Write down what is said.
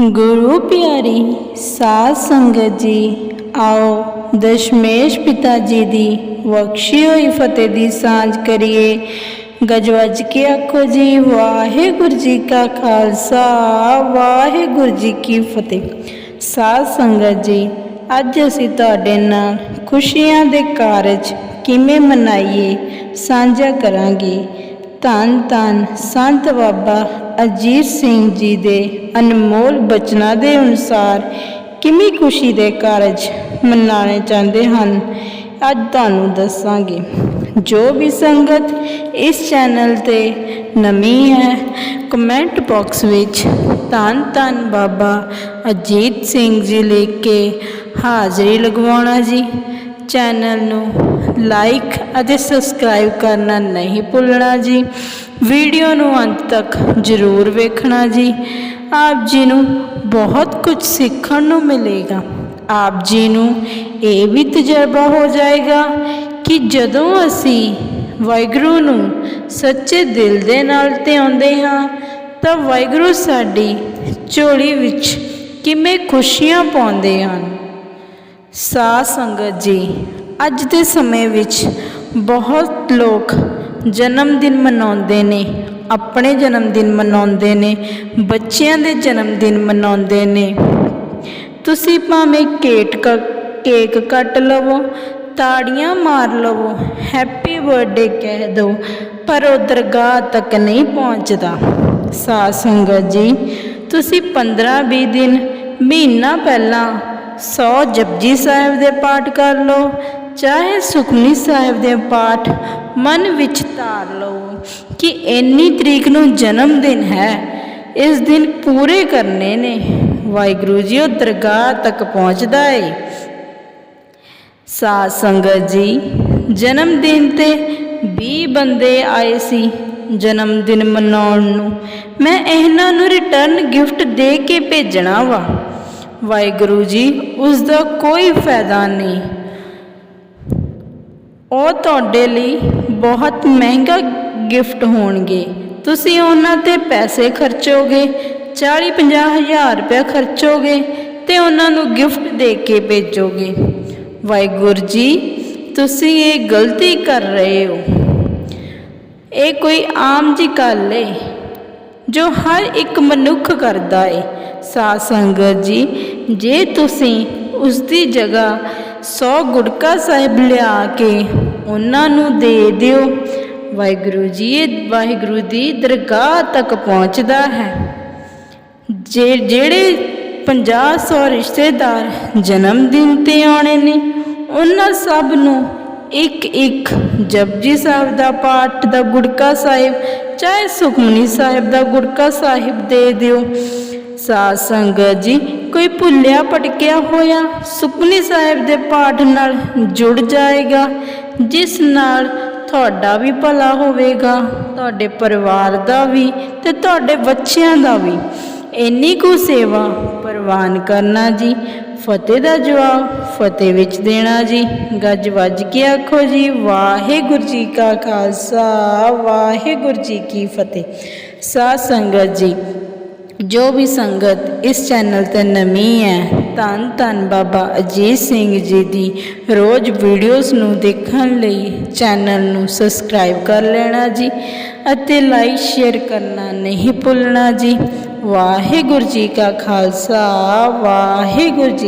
ਗੁਰੂ ਪਿਆਰੀ, ਸਾਧ ਸੰਗਤ ਜੀ, ਆਓ ਦਸ਼ਮੇਸ਼ ਪਿਤਾ ਜੀ ਦੀ ਬਖਸ਼ੀ ਹੋਈ ਫਤਿਹ ਦੀ ਸਾਂਝ ਕਰੀਏ। ਗਜਵਜ ਕੇ ਆਖੋ ਜੀ, ਵਾਹਿਗੁਰੂ ਜੀ ਕਾ ਖਾਲਸਾ, ਵਾਹਿਗੁਰੂ ਜੀ ਕੀ ਫਤਿਹ। ਸਾਧ ਸੰਗਤ ਜੀ, ਅੱਜ ਅਸੀਂ ਤੁਹਾਡੇ ਨਾਲ ਖੁਸ਼ੀਆਂ ਦੇ ਕਾਰਜ ਕਿਵੇਂ ਮਨਾਈਏ, ਸਾਂਝਾ ਕਰਾਂਗੇ। ਧੰਨ ਧੰਨ ਸੰਤ ਬਾਬਾ ਅਜੀਤ ਸਿੰਘ ਜੀ ਦੇ ਅਨਮੋਲ ਬਚਨਾਂ ਦੇ ਅਨੁਸਾਰ ਕਿੰਨੀ ਖੁਸ਼ੀ ਦੇ ਕਾਰਜ ਮਨਾਉਣੇ ਚਾਹੁੰਦੇ ਹਨ, ਅੱਜ ਤੁਹਾਨੂੰ ਦੱਸਾਂਗੇ। ਜੋ ਵੀ ਸੰਗਤ ਇਸ ਚੈਨਲ ਤੇ ਨਵੀਂ ਹੈ ਕਮੈਂਟ ਬਾਕਸ ਵਿੱਚ ਧੰਨ ਧੰਨ ਬਾਬਾ ਅਜੀਤ ਸਿੰਘ ਜੀ ਲਿਖ ਕੇ ਹਾਜ਼ਰੀ ਲਗਵਾਉਣਾ ਜੀ। ਚੈਨਲ ਨੂੰ ਲਾਈਕ ਅਤੇ ਸਬਸਕ੍ਰਾਈਬ ਕਰਨਾ ਨਹੀਂ ਭੁੱਲਣਾ ਜੀ। ਵੀਡੀਓ ਨੂੰ ਅੰਤ ਤੱਕ ਜ਼ਰੂਰ ਵੇਖਣਾ ਜੀ। ਆਪ ਜੀ ਨੂੰ ਬਹੁਤ ਕੁਝ ਸਿੱਖਣ ਨੂੰ ਮਿਲੇਗਾ। ਆਪ ਜੀ ਨੂੰ ਇਹ ਵੀ ਤਜਰਬਾ ਹੋ ਜਾਏਗਾ ਕਿ ਜਦੋਂ ਅਸੀਂ ਵਾਹਿਗੁਰੂ ਨੂੰ ਸੱਚੇ ਦਿਲ ਦੇ ਨਾਲ ਧਿਆਉਂਦੇ ਹਾਂ, ਤਾਂ ਵਾਹਿਗੁਰੂ ਸਾਡੀ ਝੋਲੀ ਵਿੱਚ ਕਿਵੇਂ ਖੁਸ਼ੀਆਂ ਪਾਉਂਦੇ ਹਨ। ਸਾਧ ਸੰਗਤ ਜੀ ਅੱਜ ਦੇ ਸਮੇਂ ਵਿੱਚ ਬਹੁਤ ਲੋਕ ਜਨਮ ਦਿਨ ਮਨਾਉਂਦੇ ਨੇ, ਆਪਣੇ ਜਨਮ ਦਿਨ ਮਨਾਉਂਦੇ ਨੇ, ਬੱਚਿਆਂ ਦੇ ਜਨਮ ਦਿਨ ਮਨਾਉਂਦੇ ਨੇ। ਤੁਸੀਂ ਭਾਵੇਂ ਕੇਕ ਕ- ਕੇਕ ਕੱਟ ਲਵੋ, ਤਾੜੀਆਂ ਮਾਰ ਲਵੋ, ਹੈਪੀ ਬਰਥਡੇ ਕਹਿ ਦਿਓ ਪਰ ਉਹ ਦਰਗਾਹ ਤੱਕ ਨਹੀਂ ਪਹੁੰਚਦਾ। ਸਾਧ ਸੰਗਤ ਜੀ, ਤੁਸੀਂ 15-20 ਦਿਨ ਮਹੀਨਾ ਪਹਿਲਾਂ 100 ਜਪਜੀ ਸਾਹਿਬ ਦੇ ਪਾਠ ਕਰ ਲਓ ਚਾਹੇ ਸੁਖਮਨੀ ਸਾਹਿਬ ਦੇ ਪਾਠ ਮਨ ਵਿੱਚ ਧਾਰ ਲਓ ਕਿ ਇੰਨੀ ਤਰੀਕ ਨੂੰ ਜਨਮ ਦਿਨ ਹੈ, ਇਸ ਦਿਨ ਪੂਰੇ ਕਰਨੇ ਨੇ। ਵਾਹਿਗੁਰੂ ਜੀ ਉਹ ਦਰਗਾਹ ਤੱਕ ਪਹੁੰਚਦਾ ਏ। ਸਾਧ ਸੰਗਤ ਜੀ, ਜਨਮ ਦਿਨ ਤੇ 20 ਬੰਦੇ ਆਏ ਸੀ ਜਨਮ ਦਿਨ ਮਨਾਉਣ ਨੂੰ। ਮੈਂ ਇਹਨਾਂ ਨੂੰ ਰਿਟਰਨ ਗਿਫਟ ਦੇ ਕੇ ਭੇਜਣਾ ਵਾ। ਵਾਹਿਗੁਰੂ ਜੀ, ਉਸ ਦਾ ਕੋਈ ਫਾਇਦਾ ਨਹੀਂ। ਉਹ ਤੁਹਾਡੇ ਲਈ ਬਹੁਤ ਮਹਿੰਗਾ ਗਿਫਟ ਹੋਣਗੇ। ਤੁਸੀਂ ਉਹਨਾਂ ਤੇ ਪੈਸੇ ਖਰਚੋਗੇ 40 50 ਹਜ਼ਾਰ ਰੁਪਏ ਖਰਚੋਗੇ ਤੇ ਉਹਨਾਂ ਨੂੰ ਗਿਫਟ ਦੇ ਕੇ ਭੇਜੋਗੇ। ਵਾਹਿਗੁਰੂ ਜੀ, ਤੁਸੀਂ ਇਹ ਗਲਤੀ ਕਰ ਰਹੇ ਹੋ। ਇਹ ਕੋਈ ਆਮ ਜੀ ਗੱਲ ਏ, ਜੋ ਹਰ ਇੱਕ ਮਨੁੱਖ ਕਰਦਾ ਏ। ਸਾਧ ਸੰਗਤ ਜੀ, ਜੇ ਤੁਸੀਂ ਉਸ ਦੀ ਜਗ੍ਹਾ 100 ਗੁਟਕਾ ਸਾਹਿਬ ਲਿਆ ਕੇ ਉਹਨਾਂ ਨੂੰ ਦੇ ਦਿਓ। ਵਾਹਿਗੁਰੂ ਜੀ, ਇਹ ਵਾਹਿਗੁਰੂ ਦੀ ਦਰਗਾਹ ਤੱਕ ਪਹੁੰਚਦਾ ਹੈ। ਜੇ, ਜਿਹੜੇ 50 100 ਰਿਸ਼ਤੇਦਾਰ ਜਨਮ ਦਿਨ ਤੇ ਆਉਣੇ ਨੇ, ਉਹਨਾਂ ਸਭ ਨੂੰ ਇੱਕ ਇੱਕ ਜਪਜੀ ਸਾਹਿਬ ਦਾ ਪਾਠ ਦਾ ਗੁੜਕਾ ਸਾਹਿਬ, ਚਾਹੇ ਸੁਖਮਨੀ ਸਾਹਿਬ ਦਾ ਗੁਟਕਾ ਸਾਹਿਬ ਦੇ ਦਿਓ। ਸਾਧ ਸੰਗਤ ਜੀ, ਕੋਈ ਭੁੱਲਿਆ ਭਟਕਿਆ ਹੋਇਆ ਸੁਖਮਨੀ ਸਾਹਿਬ ਦੇ ਪਾਠ ਨਾਲ ਜੁੜ ਜਾਏਗਾ, ਜਿਸ ਨਾਲ ਤੁਹਾਡਾ ਵੀ ਭਲਾ ਹੋਵੇਗਾ, ਤੁਹਾਡੇ ਪਰਿਵਾਰ ਦਾ ਵੀ ਤੇ ਤੁਹਾਡੇ ਬੱਚਿਆਂ ਦਾ ਵੀ। ਇੰਨੀ ਕੁ ਸੇਵਾ ਪ੍ਰਵਾਨ ਕਰਨਾ ਜੀ, ਫਤਿਹ ਦਾ ਜਵਾਬ ਫਤਿਹ ਵਿੱਚ ਦੇਣਾ ਜੀ। ਗੱਜ ਵੱਜ ਕੇ ਆਖੋ ਜੀ, ਵਾਹਿਗੁਰੂ ਜੀ ਕਾ ਖਾਲਸਾ, ਵਾਹਿਗੁਰੂ ਜੀ ਕੀ ਫਤਿਹ। ਸਾਧ ਸੰਗਤ ਜੀ ਜੋ ਵੀ ਸੰਗਤ ਇਸ ਚੈਨਲ ਤੇ ਨਵੀਂ ਹੈ, ਧੰਨ ਧੰਨ ਬਾਬਾ ਅਜੀਤ ਸਿੰਘ ਜੀ ਦੀ ਰੋਜ਼ ਵੀਡੀਓਜ਼ ਨੂੰ ਦੇਖਣ ਲਈ ਚੈਨਲ ਨੂੰ ਸਬਸਕ੍ਰਾਈਬ ਕਰ ਲੈਣਾ ਜੀ ਅਤੇ ਲਾਈਕ, ਸ਼ੇਅਰ ਕਰਨਾ ਨਹੀਂ ਭੁੱਲਣਾ ਜੀ। ਵਾਹਿਗੁਰੂ ਜੀ ਕਾ ਖਾਲਸਾ, ਵਾਹਿਗੁਰੂ ਜੀ